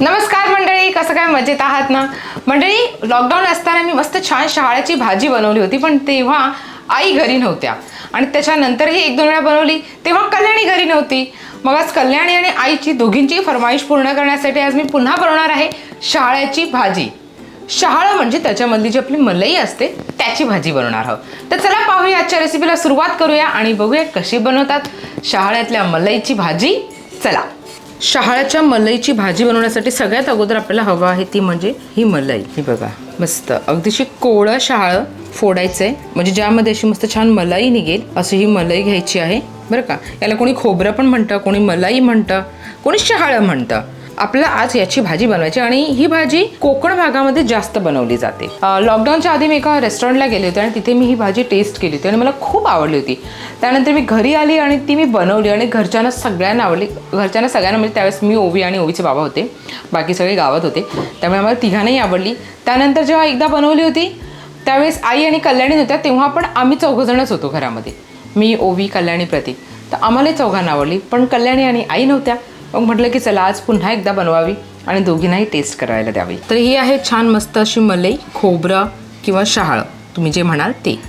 नमस्कार मंडळी कसं काय मजेत आहात ना? मंडळी लॉकडाऊन असताना मी मस्त छान शहाळ्याची भाजी बनवली होती पण तेव्हा आई घरी नव्हत्या. आणि त्याच्यानंतरही एक दोन वेळा बनवली तेव्हा कल्याणी घरी नव्हती. मग आज कल्याणी आणि आईची दोघींची फरमाईश पूर्ण करण्यासाठी आज मी पुन्हा बनवणार आहे शहाळ्याची भाजी. शहाळं म्हणजे त्याच्यामधली जी आपली मलई असते त्याची भाजी बनवणार आहोत. तर चला पाहूया आजच्या रेसिपीला सुरुवात करूया आणि बघूया कशी बनवतात शहाळ्यातल्या मलईची भाजी. चला. शहाळ्याच्या मलईची भाजी बनवण्यासाठी सगळ्यात अगोदर आपल्याला हवं आहे ती म्हणजे ही मलई. ही बघा. मस्त. अगदीशी कोवळं शहाळं फोडायचं आहे म्हणजे ज्यामध्ये अशी मस्त छान मलाई निघेल अशी ही मलई घ्यायची आहे. बरं का? याला कोणी खोबरं पण म्हणतं कोणी मलाई म्हणतं कोणी शहाळं म्हणतं. आपल्याला आज याची भाजी बनवायची आणि ही भाजी कोकण भागामध्ये जास्त बनवली जाते. लॉकडाऊनच्या आधी मी एका रेस्टॉरंटला गेले होते आणि तिथे मी ही भाजी टेस्ट केली होती आणि मला खूप आवडली होती. त्यानंतर मी घरी आली आणि ती मी बनवली आणि घरच्यांना सगळ्यांना आवडली. घरच्यांना सगळ्यांना म्हणजे त्यावेळेस मी ओवी आणि ओवीचे बाबा होते. बाकी सगळे गावात होते. त्यामुळे आम्हाला तिघांनाही आवडली. त्यानंतर जेव्हा एकदा बनवली होती त्यावेळेस आई आणि कल्याणी नव्हत्या तेव्हा पण आम्ही चौघजणच होतो घरामध्ये. मी ओवी कल्याणी प्रतीक. तर आम्हालाही चौघांना आवडली. पण कल्याणी आणि आई नव्हत्या. मग म्हटलं की चला आज पुन्हा एकदा बनवावी आणि दोघींनाही टेस्ट करायला द्यावी. तर ही आहे छान मस्त अशी मलई खोबरं किंवा शहाळं. तुम्ही जे म्हणाल ते.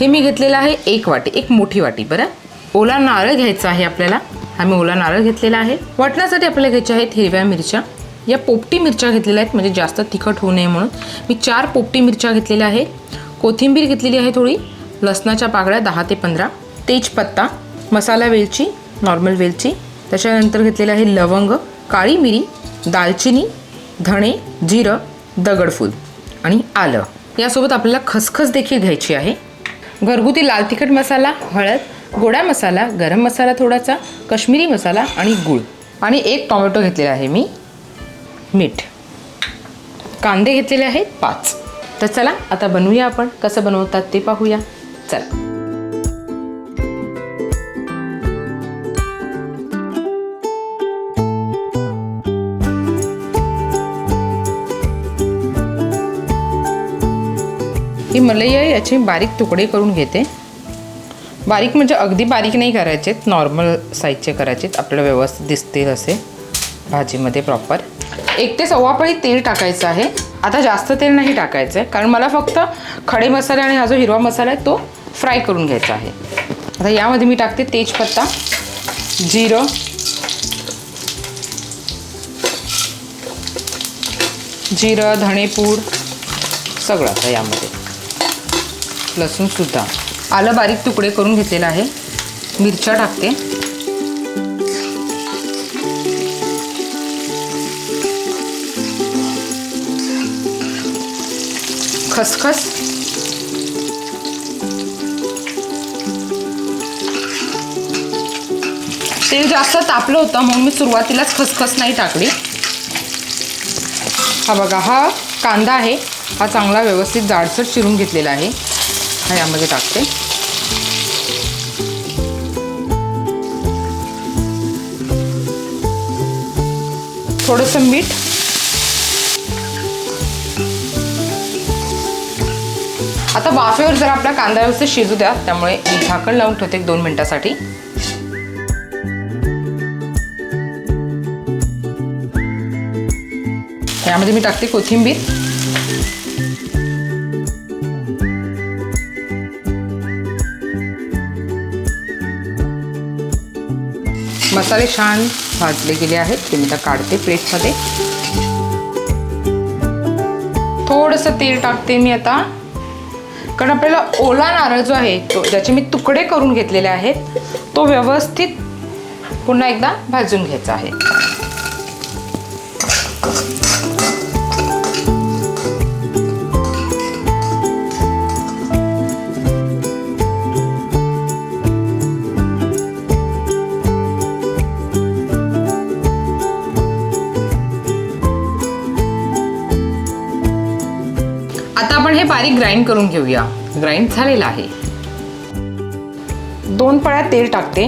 हे मी घेतलेलं आहे एक वाटी एक मोठी वाटी बरं? ओला नारळ घ्यायचा आहे आपल्याला. आम्ही ओला नारळ घेतलेला आहे. वाटण्यासाठी आपल्याला घ्यायच्या आहेत हिरव्या मिरच्या. या पोपटी मिरच्या घेतलेल्या आहेत म्हणजे जास्त तिखट होऊ नये म्हणून. मी चार पोपटी मिरच्या घेतलेल्या आहेत. कोथिंबीर घेतलेली आहे थोडी. लसणाच्या पाकळ्या दहा ते पंधरा. तेजपत्ता मसाला वेलची नॉर्मल वेलची. त्याच्यानंतर घेतलेलं आहे लवंग काळी मिरी दालचिनी धणे जिरं दगडफूल आणि आलं. यासोबत आपल्याला खसखस देखील घ्यायची आहे. घरगुती लाल तिखट मसाला हळद गोडा मसाला गरम मसाला थोडासा कश्मीरी मसाला आणि गूळ. आणि एक टोमॅटो घेतलेला आहे मी मीठ. कांदे घेतलेले आहेत पाच. तर चला आता बनवूया आपण. कसं बनवतात ते पाहूया. चला. की मलई आहे याचे बारीक तुकडे करून घेते. बारीक म्हणजे अगदी बारीक नाही करायचे नॉर्मल साईजचे करायचे. आपल्याला व्यवस्थित दिसतील असे भाजीमध्ये प्रॉपर एक ते सव्वा पळी तेल टाकायचं आहे. आता जास्त तेल नाही टाकायचं आहे कारण मला फक्त खडे मसाले आणि हा जो हिरवा मसाला आहे तो फ्राय करून घ्यायचा आहे. आता यामध्ये मी टाकते तेजपत्ता जिरं जिरं धणेपूड सगळं आता यामध्ये. लसूणसुद्धा आलं बारीक तुकडे करून घेतलेलं आहे. मिरच्या टाकते. खसखस. तेल जास्त तापलं होतं म्हणून मी सुरुवातीलाच खसखस नाही टाकली. हा बघा हा कांदा आहे. हा चांगला व्यवस्थित जाडसर चिरून घेतलेला आहे. हा यामध्ये टाकते. थोडंसं मीठ. आता वाफेवर जर आपला कांदा व्यवस्थित शिजू द्या. त्यामुळे मी झाकण लावून ठेवते एक दोन मिनिटासाठी. यामध्ये मी टाकते कोथिंबीर. मसाले छान भाजले गेले आहेत. ते मी आता काढते प्लेटमध्ये. थोडंसं तेल टाकते मी आता. कारण आपल्याला ओला नारळ जो आहे तो ज्याचे मी तुकडे करून घेतलेले आहेत तो व्यवस्थित पुन्हा एकदा भाजून घ्यायचा आहे. आपण हे बारीक ग्राइंड करून घेऊया. ग्राइंड झालेलं आहे. दोन पळ्या तेल टाकते.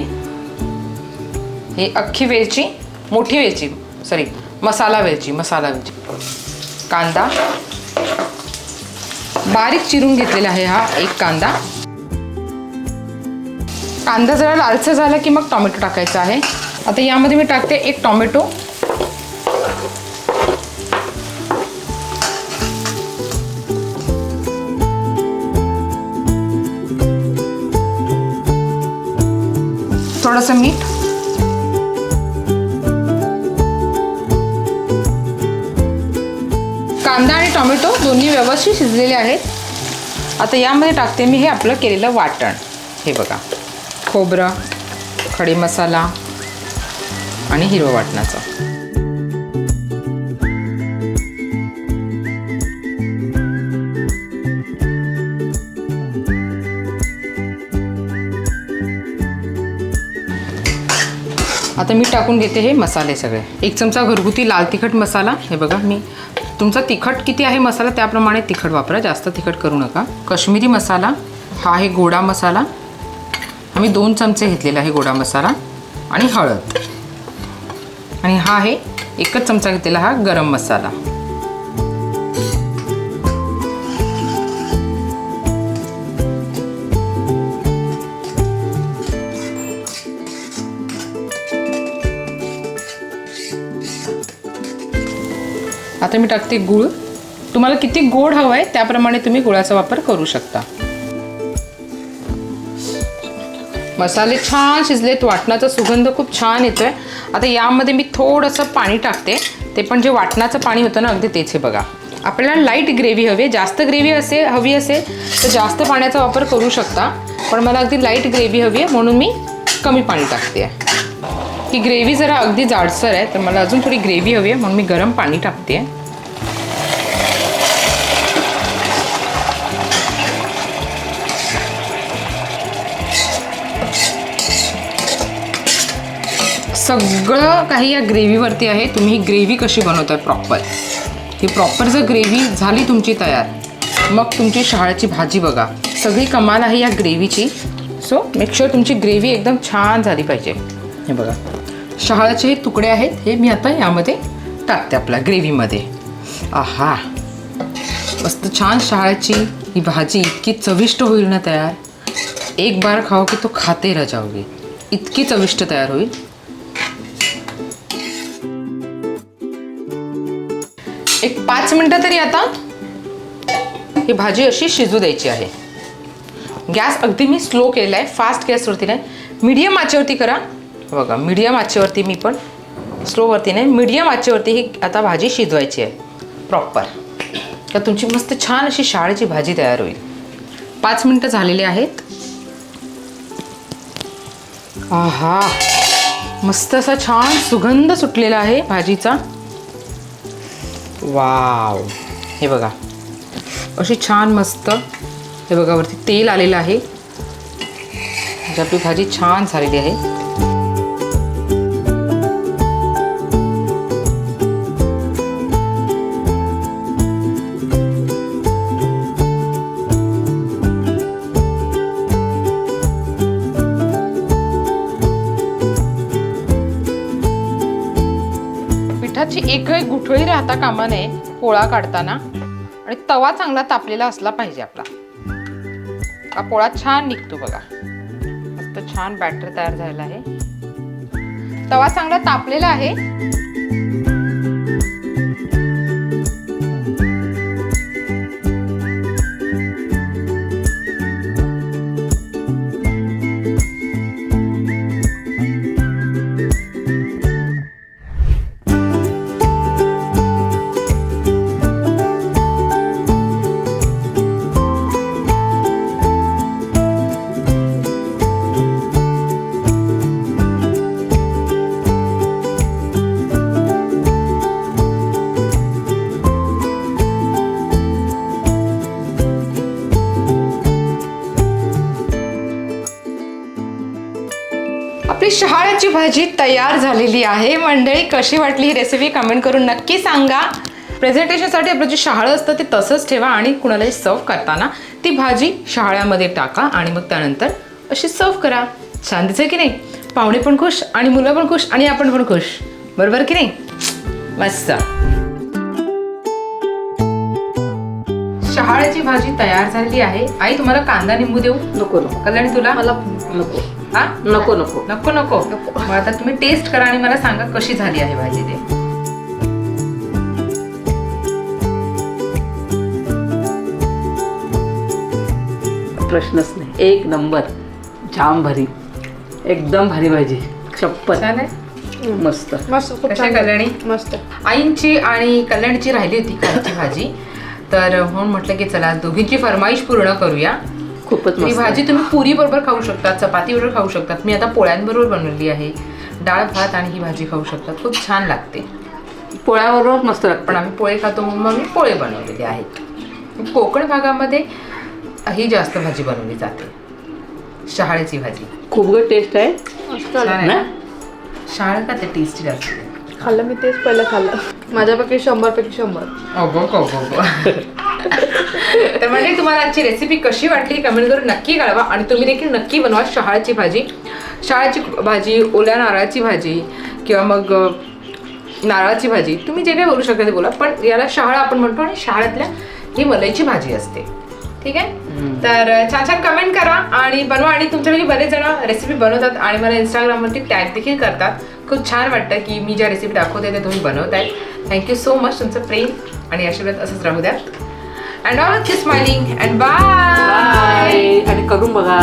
हे अख्खी वेलची मोठी वेलची सॉरी मसाला वेलची मसाला वेलची. कांदा. बारीक चिरून घेतलेला आहे हा एक कांदा. कांदा जरा लालसर झाला की मग टोमॅटो टाकायचा आहे. आता यामध्ये मी टाकते एक टोमॅटो. थोडंसं मीठ. कांदा आणि टोमॅटो दोन्ही व्यवस्थित शिजलेले आहेत. आता यामध्ये टाकते मी हे आपलं केलेलं वाटण. हे बघा. खोबरं खडी मसाला आणि हिरवं वाटणाचं. आता मी टाकून घेते हे मसाले सगळे. एक चमचा घरगुती लाल तिखट मसाला. हे बघा मी तुमचा तिखट किती आहे मसाला त्याप्रमाणे तिखट वापरा जास्त तिखट करू नका. कश्मीरी मसाला हा आहे गोडा मसाला. आम्ही दोन चमचे घेतलेला आहे गोडा मसाला आणि हळद. आणि हा आहे एकच चमचा घेतलेला हा गरम मसाला. आता मी टाकते गूळ. तुम्हाला किती गोड हवं आहे त्याप्रमाणे तुम्ही गुळाचा वापर करू शकता. मसाले छान शिजलेत वाटणाचा सुगंध खूप छान येतोय. आता यामध्ये मी थोडंसं पाणी टाकते. ते पण जे वाटणाचं पाणी होतं ना अगदी तेच हे बघा. आपल्याला लाइट ग्रेव्ही हवी आहे जास्त ग्रेव्ही असे हवी असेल तर जास्त पाण्याचा वापर करू शकता. पण मला अगदी लाइट ग्रेव्ही हवी आहे म्हणून मी कमी पाणी टाकते. ही ग्रेव्ही जरा अगदी जाडसर आहे तर मला अजून थोडी ग्रेव्ही हवी आहे म्हणून मी गरम पाणी टाकते. आहे सगळं काही या ग्रेव्हीवरती आहे तुम्ही ही ग्रेव्ही कशी बनवताय प्रॉपर ही प्रॉपर जर ग्रेव्ही झाली तुमची तयार मग तुमची शहाळ्याची भाजी बघा. सगळी कमाल आहे या ग्रेव्हीची सो मेक शुअर तुमची ग्रेव्ही एकदम छान झाली पाहिजे. हे बघा. शहाळ्याचे हे तुकडे आहेत हे मी आता यामध्ये टाकते आपल्या ग्रेव्हीमध्ये. आहा! मस्त छान शहाळ्याची ही भाजी इतकी चविष्ट होईल ना तयार. एक बार खाओ की तो खाते रह इतकी चविष्ट तयार होईल. एक पाच मिनटं तरी आता ही भाजी अशी शिजू द्यायची आहे. गॅस अगदी मी स्लो केला आहे फास्ट गॅसवरती नाही. मीडियम आचेवरती करा. बघा मीडियम आचेवरती मी पण स्लोवरती नाही मीडियम आचेवरती ही आता भाजी शिजवायची आहे प्रॉपर तर तुमची मस्त छान अशी शाळेची भाजी तयार होईल. पाच मिनटं झालेली आहेत. आहा मस्त असा छान सुगंध सुटलेला आहे भाजीचा. वाव हे बघा. अशी छान मस्त हे बघा वरती तेल आलेलं आहे. आपली भाजी छान झालेली आहे. पिठाची एकही गुठळी राहता कामा नये पोळा काढताना. आणि तवा चांगला तापलेला असला पाहिजे आपला. हा पोळा छान निघतो बघा. मस्त छान बॅटर तयार झालेला आहे. तवा चांगला तापलेला आहे. आपली शहाळ्याची भाजी तयार झालेली आहे. मंडळी कशी वाटली ही रेसिपी कमेंट करून नक्की सांगा. प्रेझेंटेशनसाठी आपलं जे शहाळं असतं ते तसंच ठेवा आणि कुणालाही सर्व करताना ती भाजी शहाळ्यामध्ये टाका आणि मग त्यानंतर अशी सर्व करा. छान दिसेल की नाही? पाहुणे पण खुश आणि मुलं पण खुश आणि आपण पण खुश. बरोबर की नाही? मस्त. शहाळ्याची भाजी तयार झालेली आहे. आई तुम्हाला कांदा निंबू देऊ? नको नको. कल्याणी तुला? मला नको. हा? नको नको. नको नको. मग आता तुम्ही टेस्ट करा आणि मला सांगा कशी झाली आहे भाजी ते. प्रश्नच नाही. एक नंबर. जाम भरी. एकदम भारी भाजी. छान आहे? मस्त. मस्त कशा कल्याणी? मस्त. आईंची आणि कल्याणची राहिली होती खायची भाजी. तर म्हणून म्हटलं की चला दोघींची फरमाईश पूर्ण करूया. खूपच ही मस्त भाजी तुम्ही पुरी बरोबर खाऊ शकता चपाती बरोबर खाऊ शकतात मी आता पोळ्यांबरोबर बनवली आहे. डाळ भात आणि ही भाजी खाऊ शकतात खूप छान लागते. पोळ्याबरोबर मस्त लागतं. पण आम्ही पोळे खातो म्हणून मग मी पोळे बनवलेले आहेत. कोकण भागामध्ये ही जास्त भाजी बनवली जाते. शहाळ्याची भाजी. खूप गड टेस्ट आहे. मस्त छान. आहे ना? शहाळ का ते टेस्टी असते खाल्लं मी तेच पहिलं खाल्लं. माझ्यापैकी शंभर पैकी शंभर. अगो गो गो गो. तर म्हणजे तुम्हाला आजची रेसिपी कशी वाटली कमेंट करून नक्की कळवा आणि तुम्ही देखील नक्की बनवा शहाळ्याची भाजी. शहाळ्याची भाजी ओल्या नारळाची भाजी किंवा मग अ, नारळाची भाजी. तुम्ही जे काही बोलू शकता ते बोला पण याला शहाळा आपण म्हणतो आणि शहाळ्यातल्या ही मलईची भाजी असते. ठीक आहे? तर अ, छान छान कमेंट करा आणि बनवा आणि तुमच्यापैकी बरेच जण रेसिपी बनवतात आणि मला इंस्टाग्रामवरती टॅग देखील करतात. खूप छान वाटतं की मी ज्या रेसिपी दाखवते ते तुम्ही बनवताय. थँक्यू सो मच तुमचं प्रेम आणि आशीर्वाद असंच राहू द्या. And all keep smiling and bye आणि करून बघा.